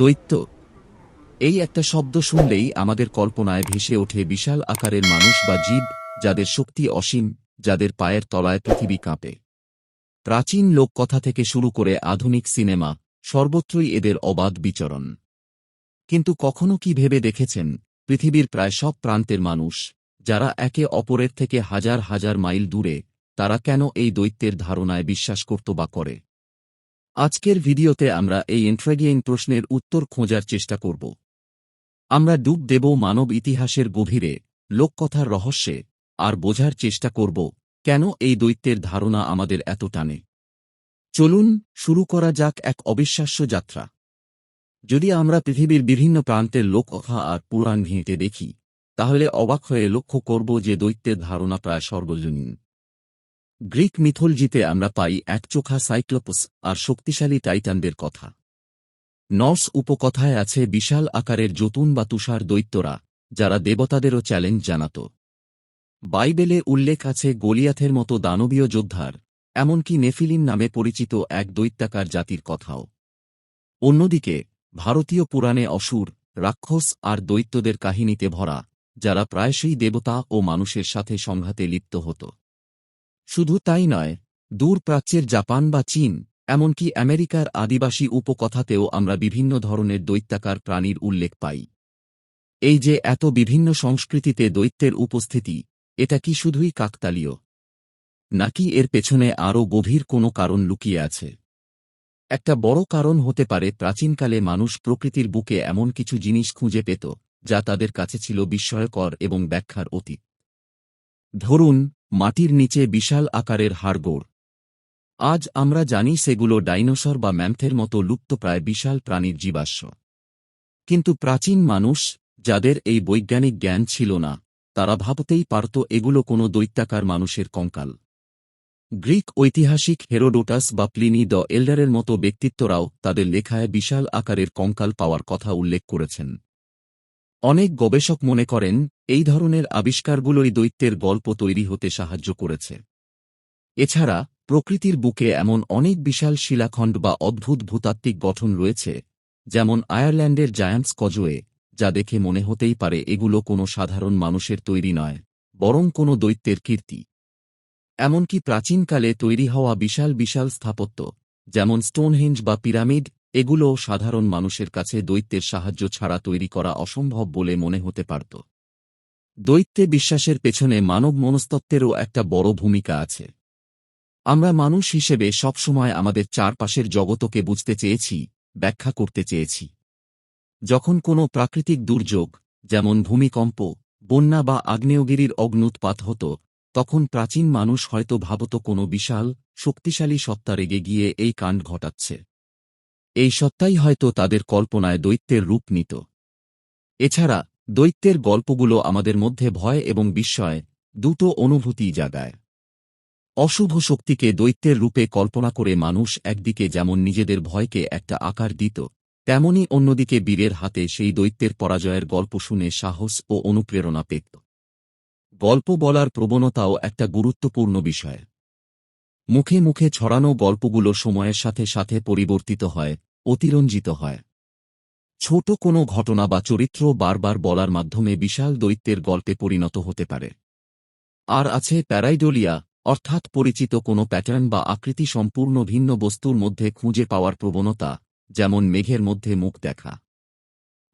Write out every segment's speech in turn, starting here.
দৈত্য এই একটা শব্দ শুনলেই আমাদের কল্পনায় ভেসে ওঠে বিশাল আকারের মানুষ বা জীব যাদের শক্তি অসীম, যাদের পায়ের তলায় পৃথিবী কাঁপে। প্রাচীন লোককথা থেকে শুরু করে আধুনিক সিনেমা সর্বত্রই এদের অবাধ বিচরণ। কিন্তু কখনো কি ভেবে দেখেছেন, পৃথিবীর প্রায় সব প্রান্তের মানুষ, যারা একে অপরের থেকে হাজার হাজার মাইল দূরে, তারা কেন এই দৈত্যের ধারণায় বিশ্বাস করত বা করে? আজকের ভিডিওতে আমরা এই ইন্ট্রাগিয়েন প্রশ্নের উত্তর খোঁজার চেষ্টা করব। আমরা ডুব দেব মানব ইতিহাসের গভীরে, লোককথার রহস্যে, আর বোঝার চেষ্টা করব, কেন এই দৈত্যের ধারণা আমাদের এত টানে। চলুন, শুরু করা যাক এক অবিশ্বাস্য যাত্রা। যদি আমরা পৃথিবীর বিভিন্ন প্রান্তের লোককথা আর পুরাণ ঘেঁটে দেখি, তাহলে অবাক হয়ে লক্ষ্য করব যে দৈত্যের ধারণা প্রায় সর্বজনীন গ্রিক মিথোলজিতে আমরা পাই একচোখা সাইক্লোপস আর শক্তিশালী টাইটানদের কথা। নর্স উপকথায় আছে বিশাল আকারের যতুন বা তুষার দৈত্যরা, যারা দেবতাদেরও চ্যালেঞ্জ জানাত। বাইবেলে উল্লেখ আছে গলিয়াথের মতো দানবীয় যোদ্ধার, এমনকি নেফিলিন নামে পরিচিত এক দৈত্যাকার জাতির কথাও। অন্যদিকে, ভারতীয় পুরাণে অসুর, রাক্ষস আর দৈত্যদের কাহিনীতে ভরা, যারা প্রায়শই দেবতা ও মানুষের সাথে সংঘাতে লিপ্ত হতো। শুধু তাই নয়, দূর প্রাচ্যের জাপান বা চীন, এমনকি আমেরিকার আদিবাসী উপকথাতেও আমরা বিভিন্ন ধরনের দৈত্যাকার প্রাণীর উল্লেখ পাই। এই যে এত বিভিন্ন সংস্কৃতিতে দৈত্যের উপস্থিতি, এটা কি শুধুই কাকতালীয়? নাকি এর পেছনে আরও গভীর কোনো কারণ লুকিয়ে আছে? একটা বড় কারণ হতে পারে প্রাচীনকালে মানুষ প্রকৃতির বুকে এমন কিছু জিনিস খুঁজে পেত, যা তাদের কাছে ছিল বিস্ময়কর এবং ব্যাখ্যার অতীত। ধরুন মাটির নিচে বিশাল আকারের হাড়গোড়। আজ আমরা জানি সেগুলো ডাইনোসর বা ম্যামথের মতো লুপ্তপ্রায় বিশাল প্রাণীর জীবাশ্ম। কিন্তু প্রাচীন মানুষ, যাদের এই বৈজ্ঞানিক জ্ঞান ছিল না, তারা ভাবতেই পারত এগুলো কোনো দৈত্যাকার মানুষের কঙ্কাল। গ্রিক ঐতিহাসিক হেরোডোটাস বা প্লিনি দ এল্ডারের মতো ব্যক্তিত্বরাও তাদের লেখায় বিশাল আকারের কঙ্কাল পাওয়ার কথা উল্লেখ করেছেন। অনেক গবেষক মনে করেন, এই ধরনের আবিষ্কারগুলোই দৈত্যের গল্প তৈরি হতে সাহায্য করেছে। এছাড়া, প্রকৃতির বুকে এমন অনেক বিশাল শিলাখণ্ড বা অদ্ভুত ভূতাত্ত্বিক গঠন রয়েছে, যেমন আয়ারল্যান্ডের জায়ান্টস কজোয়ে যা দেখে মনে হতেই পারে এগুলো কোনো সাধারণ মানুষের তৈরি নয়, বরং কোনো দৈত্যের কীর্তি। এমনকি প্রাচীনকালে তৈরি হওয়া বিশাল বিশাল স্থাপত্য, যেমন স্টোনহেঞ্জ বা পিরামিড এগুলোও সাধারণ মানুষের কাছে দৈত্যের সাহায্য ছাড়া তৈরি করা অসম্ভব বলে মনে হতে পারত। দৈত্যে বিশ্বাসের পেছনে মানব মনস্তত্ত্বেরও একটা বড় ভূমিকা আছে। আমরা মানুষ হিসেবে সবসময় আমাদের চারপাশের জগতকে বুঝতে চেয়েছি, ব্যাখ্যা করতে চেয়েছি। যখন কোনো প্রাকৃতিক দুর্যোগ, যেমন ভূমিকম্প, বন্যা বা আগ্নেয়গিরির অগ্নুৎপাত হতো, তখন প্রাচীন মানুষ হয়তো ভাবত কোনো বিশাল, শক্তিশালী সত্তা রেগে গিয়ে এই কাণ্ড ঘটাচ্ছে। এই সত্তাই হয়তো তাদের কল্পনায় দৈত্যের রূপ নিত। এছাড়া, দৈত্যের গল্পগুলো আমাদের মধ্যে ভয় এবং বিস্ময় দুটো অনুভূতি জাগায়। অশুভ শক্তিকে দৈত্যের রূপে কল্পনা করে মানুষ একদিকে যেমন নিজেদের ভয়কে একটা আকার দিত, তেমনি অন্যদিকে বীরের হাতে সেই দৈত্যের পরাজয়ের গল্প শুনে সাহস ও অনুপ্রেরণা পেত। গল্প বলার প্রবণতাও একটা গুরুত্বপূর্ণ বিষয়। মুখে মুখে ছড়ানো গল্পগুলো সময়ের সাথে সাথে পরিবর্তিত হয়, অতিরঞ্জিত হয়। ছোট কোনো ঘটনা বা চরিত্র বারবার বলার মাধ্যমে বিশাল দৈত্যের গল্পে পরিণত হতে পারে। আর আছে প্যারাইডোলিয়া, অর্থাৎ পরিচিত কোনো প্যাটার্ন বা আকৃতি সম্পূর্ণ ভিন্ন বস্তুর মধ্যে খুঁজে পাওয়ার প্রবণতা, যেমন মেঘের মধ্যে মুখ দেখা।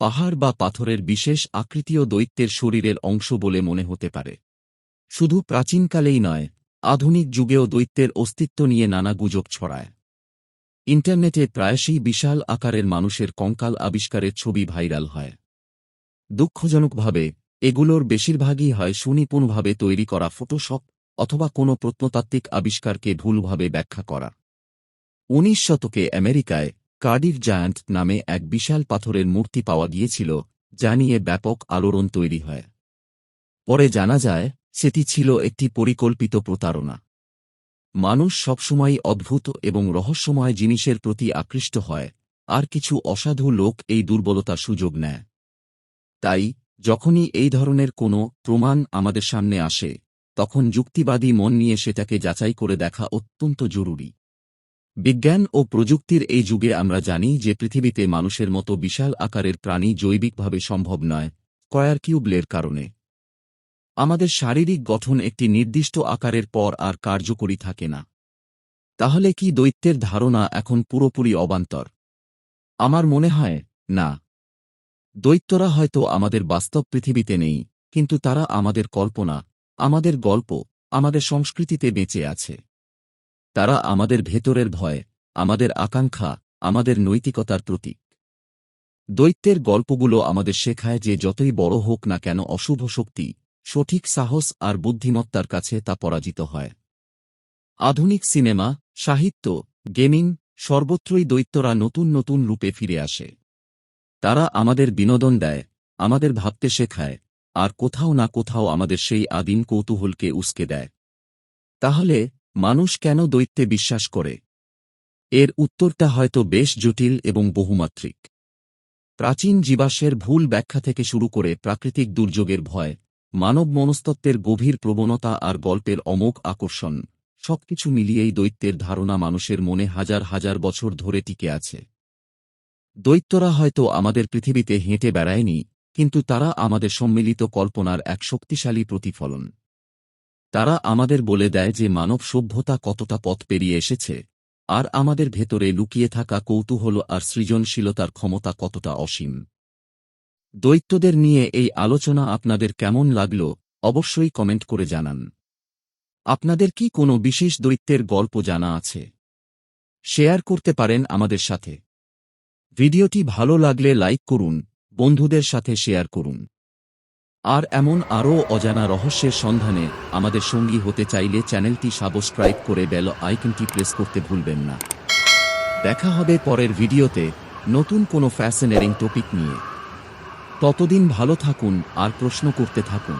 পাহাড় বা পাথরের বিশেষ আকৃতিও দৈত্যের শরীরের অংশ বলে মনে হতে পারে। শুধু প্রাচীনকালেই নয় আধুনিক যুগেও দৈত্যের অস্তিত্ব নিয়ে নানা গুজব ছড়ায়। ইন্টারনেটে প্রায়শই বিশাল আকারের মানুষের কঙ্কাল আবিষ্কারের ছবি ভাইরাল হয়। দুঃখজনকভাবে, এগুলোর বেশিরভাগই হয় সুনিপুণভাবে তৈরি করা ফটোশপ অথবা কোনো প্রত্নতাত্ত্বিক আবিষ্কারকে ভুলভাবে ব্যাখ্যা করা। উনিশ শতকে আমেরিকায় কার্ডির জায়ান্ট নামে এক বিশাল পাথরের মূর্তি পাওয়া গিয়েছিল, যা নিয়ে ব্যাপক আলোড়ন তৈরি হয়। পরে জানা যায় সেটি ছিল একটি পরিকল্পিত প্রতারণা। মানুষ সবসময়ই অদ্ভুত এবং রহস্যময় জিনিসের প্রতি আকৃষ্ট হয়, আর কিছু অসাধু লোক এই দুর্বলতার সুযোগ নেয়। তাই, যখনই এই ধরনের কোনো প্রমাণ আমাদের সামনে আসে, তখন যুক্তিবাদী মন নিয়ে সেটাকে যাচাই করে দেখা অত্যন্ত জরুরি। বিজ্ঞান ও প্রযুক্তির এই যুগে আমরা জানি যে পৃথিবীতে মানুষের মতো বিশাল আকারের প্রাণী জৈবিকভাবে সম্ভব নয়, কয়ার কিউবলের কারণে। আমাদের শারীরিক গঠন একটি নির্দিষ্ট আকারের পর আর কার্যকরী থাকে না। তাহলে কি দৈত্যের ধারণা এখন পুরোপুরি অবান্তর? আমার মনে হয়, না। দৈত্যরা হয়তো আমাদের বাস্তব পৃথিবীতে নেই, কিন্তু তারা আমাদের কল্পনা, আমাদের গল্প, আমাদের সংস্কৃতিতে বেঁচে আছে। তারা আমাদের ভেতরের ভয়, আমাদের আকাঙ্ক্ষা, আমাদের নৈতিকতার প্রতীক। দৈত্যের গল্পগুলো আমাদের শেখায় যে যতই বড় হোক না কেন অশুভ শক্তি সঠিক সাহস আর বুদ্ধিমত্তার কাছে তা পরাজিত হয়। আধুনিক সিনেমা, সাহিত্য, গেমিং সর্বত্রই দৈত্যরা নতুন নতুন রূপে ফিরে আসে। তারা আমাদের বিনোদন দেয়, আমাদের ভাবতে শেখায়, আর কোথাও না কোথাও আমাদের সেই আদিম কৌতূহলকে উস্কে দেয়। তাহলে মানুষ কেন দৈত্যে বিশ্বাস করে? এর উত্তরটা হয়তো বেশ জটিল এবং বহুমাত্রিক। প্রাচীন জীবাশ্মের ভুল ব্যাখ্যা থেকে শুরু করে প্রাকৃতিক দুর্যোগের ভয় মানব মনস্তত্ত্বের গভীর প্রবণতা আর গল্পের অমোঘ আকর্ষণ, সবকিছু মিলিয়েই দৈত্যের ধারণা মানুষের মনে হাজার হাজার বছর ধরে টিকে আছে। দৈত্যরা হয়তো আমাদের পৃথিবীতে হেঁটে বেড়ায়নি, কিন্তু তারা আমাদের সম্মিলিত কল্পনার এক শক্তিশালী প্রতিফলন। তারা আমাদের বলে দেয় যে মানব সভ্যতা কতটা পথ পেরিয়ে এসেছে, আর আমাদের ভেতরে লুকিয়ে থাকা কৌতূহল আর সৃজনশীলতার ক্ষমতা কতটা অসীম। দৈত্যদের নিয়ে এই আলোচনা আপনাদের কেমন লাগল, অবশ্যই কমেন্ট করে জানান। আপনাদের কি কোনো বিশেষ দৈত্যের গল্প জানা আছে? শেয়ার করতে পারেন আমাদের সাথে। ভিডিওটি ভালো লাগলে লাইক করুন, বন্ধুদের সাথে শেয়ার করুন। আর এমন আরও অজানা রহস্যের সন্ধানে আমাদের সঙ্গী হতে চাইলে চ্যানেলটি সাবস্ক্রাইব করে বেল আইকনটি প্রেস করতে ভুলবেন না। দেখা হবে পরের ভিডিওতে নতুন কোনো ফ্যাসিনেরিং টপিক নিয়ে। ততদিন ভালো থাকুন আর প্রশ্ন করতে থাকুন।